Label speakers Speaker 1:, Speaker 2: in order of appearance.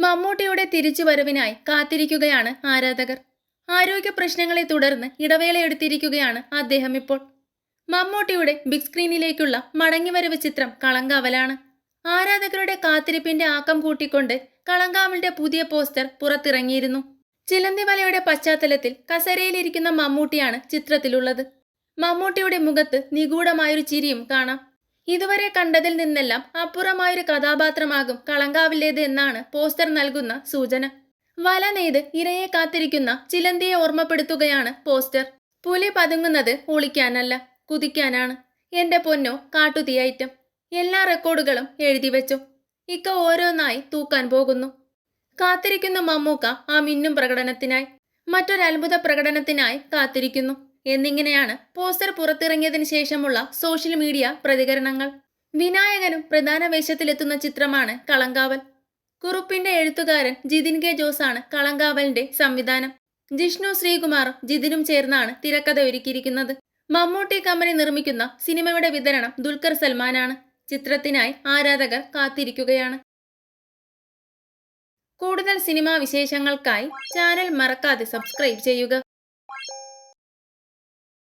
Speaker 1: മമ്മൂട്ടിയുടെ തിരിച്ചുവരവിനായി കാത്തിരിക്കുകയാണ് ആരാധകർ. ആരോഗ്യ പ്രശ്നങ്ങളെ തുടർന്ന് ഇടവേളയെടുത്തിരിക്കുകയാണ് അദ്ദേഹം ഇപ്പോൾ. മമ്മൂട്ടിയുടെ ബിഗ് സ്ക്രീനിലേക്കുള്ള മടങ്ങിവരവ് ചിത്രം കളങ്കാവലാണ്. ആരാധകരുടെ കാത്തിരിപ്പിന്റെ ആക്കം കൂട്ടിക്കൊണ്ട് കളങ്കാവലിന്റെ പുതിയ പോസ്റ്റർ പുറത്തിറങ്ങിയിരുന്നു. ചിലന്തിവലയുടെ പശ്ചാത്തലത്തിൽ കസരയിലിരിക്കുന്ന മമ്മൂട്ടിയാണ് ചിത്രത്തിലുള്ളത്. മമ്മൂട്ടിയുടെ മുഖത്ത് നിഗൂഢമായൊരു ചിരിയും കാണാം. ഇതുവരെ കണ്ടതിൽ നിന്നെല്ലാം അപ്പുറമായൊരു കഥാപാത്രമാകും കളങ്കാവിലേത് എന്നാണ് പോസ്റ്റർ നൽകുന്ന സൂചന. വല നെയ്ത് ഇരയെ കാത്തിരിക്കുന്ന ചിലന്തിയെ ഓർമ്മപ്പെടുത്തുകയാണ് പോസ്റ്റർ. പുലി പതുങ്ങുന്നത് ഒളിക്കാനല്ല കുതിക്കാനാണ്. എന്റെ പൊന്നോ കാട്ടുതീയറ്റം എല്ലാ റെക്കോർഡുകളും എഴുതി വെച്ചു. ഇക്ക ഓരോന്നായി തൂക്കാൻ പോകുന്നു. കാത്തിരിക്കുന്ന മമ്മൂക്ക ആ മിന്നും പ്രകടനത്തിനായി. മറ്റൊരത്ഭുത പ്രകടനത്തിനായി കാത്തിരിക്കുന്നു. എന്നിങ്ങനെയാണ് പോസ്റ്റർ പുറത്തിറങ്ങിയതിനു ശേഷമുള്ള സോഷ്യൽ മീഡിയ പ്രതികരണങ്ങൾ. വിനായകനും പ്രധാന വേഷത്തിലെത്തുന്ന ചിത്രമാണ് കളങ്കാവൽ. കുറുപ്പിന്റെ എഴുത്തുകാരൻ ജിതിൻ കെ ജോസാണ് കളങ്കാവലിന്റെ സംവിധാനം. ജിഷ്ണു ശ്രീകുമാറും ജിതിനും ചേർന്നാണ് തിരക്കഥ ഒരുക്കിയിരിക്കുന്നത്. മമ്മൂട്ടി കമ്പനി നിർമ്മിക്കുന്ന സിനിമയുടെ വിതരണം ദുൽഖർ സൽമാനാണ്. ചിത്രത്തിനായി ആരാധകർ കാത്തിരിക്കുകയാണ്. കൂടുതൽ സിനിമാ വിശേഷങ്ങൾക്കായി ചാനൽ മറക്കാതെ സബ്സ്ക്രൈബ് ചെയ്യുക.